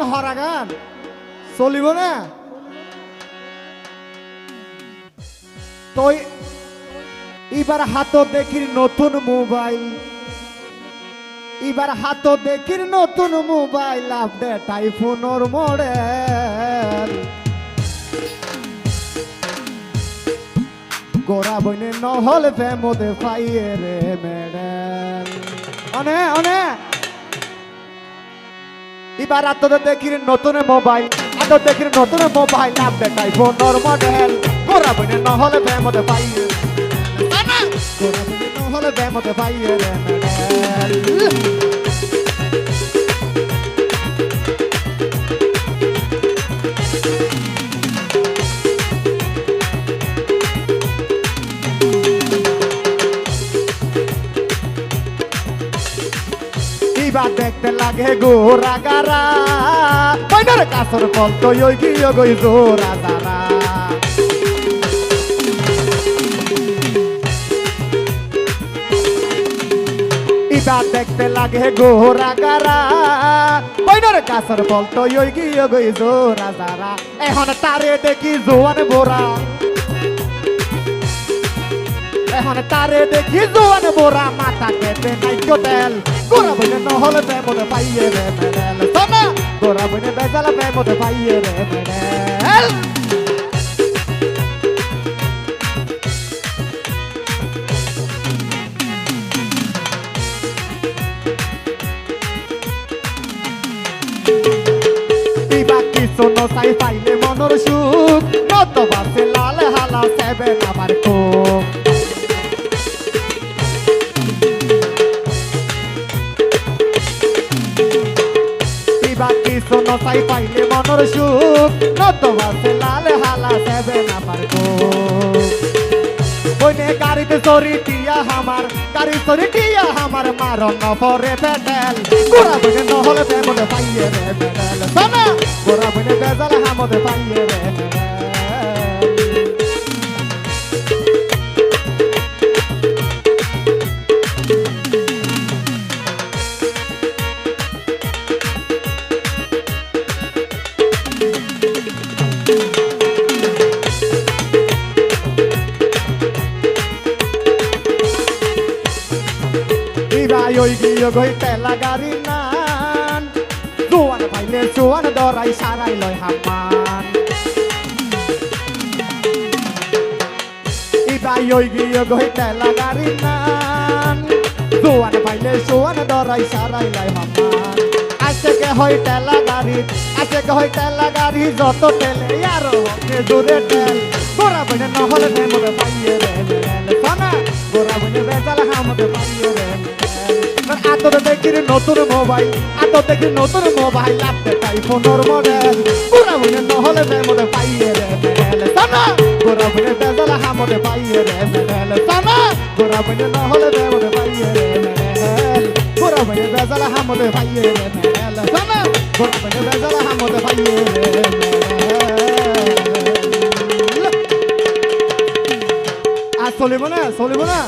হরাগান। চলিব না? তো এবার হাত দেখির নতুন মোবাইল। এবার হাত দেখির নতুন মোবাইল, আপডেট আইফোনের মডেল। গোরা বইনে নহলে ফেমদে পাইয়ে রে মেডেল অনে অনে। এবার আত্মদের দেখির নতুন মোবাইল আত্ম দেখির নতুন মোবাইল আপডেট নরমাল হেল গোরা বইনে নহলে ফেমদে পাইয়ে। গোরা বইনে নহলে ফেমদে পাইয়ে রে মেডেল দেখতে লাগে গোরা গারা বইনার কাছর ফল তো ওই গিয়ে গই জোরা দারা এবার দেখতে লাগে গোরা গারা বইনার কাছর ফল ওই গিয়ে গই জোরা দারা এখন তারে দেখি জোয়ান বোরা। এখন তারে দেখি জোয়ান বোরা মাথা কেটে নাই তেল। গোরা বইনে নহলে প্রেমতে পাইয়ে রে মেডেল সোনা গোরা বইনে বেজালা প্রেমতে পাইয়ে রে মেডেল কিছু নসাই পাইলে মনর সুখ। কত বাসে লাল হালা সেভেন আমার কোক ইবা তাই পাইলে মনর সুখ। কত বাসে লাল হালা দেবে না পারব বইনে গাড়িতে চড়ি টিয়া আমার গাড়ি চড়ি টিয়া আমার মারন নফরে পেটেল গোড়া নহলে বেমনে পাইয়ে রে গোড়া বেজাল হামদে পাইয়ে রে ওই গিয়ে গই তেলা গাড়ি নান। জোয়ান পাইলে জোয়ান দরাই সারাই লয় হামান ইবাই ওই গিয়ে গই তেলা গাড়ি নান। জোয়ান পাইলে জোয়ান দরাই সারাই লয় হামান আজকে কে হয় তেলা গাড়ি আজকে কে হয় তেলা গাড়ি যত তেলে আরও দূরে তেল। গোরা বনে নহলে নেমরে পাইয়ে আতর দেখির নতুন মোবাইল। আতর দেখির নতুন মোবাইল আপনি আইফোনের মডেল গোরা বনে নহলে নেমরে পাইয়ে রে মেল। সোনা! গোরা বনে বেজাল হামতে পাইয়ে রে মেল। সোনা! গোরা বনে নহলে নেমরে পাইয়ে রে মেল। গোরা বনে বেজাল হামতে পাইয়ে রে মেল। সোনা! গোরা বনে বেজাল হামতে পাইয়ে রে মেল। আর চলিব না চলিব না।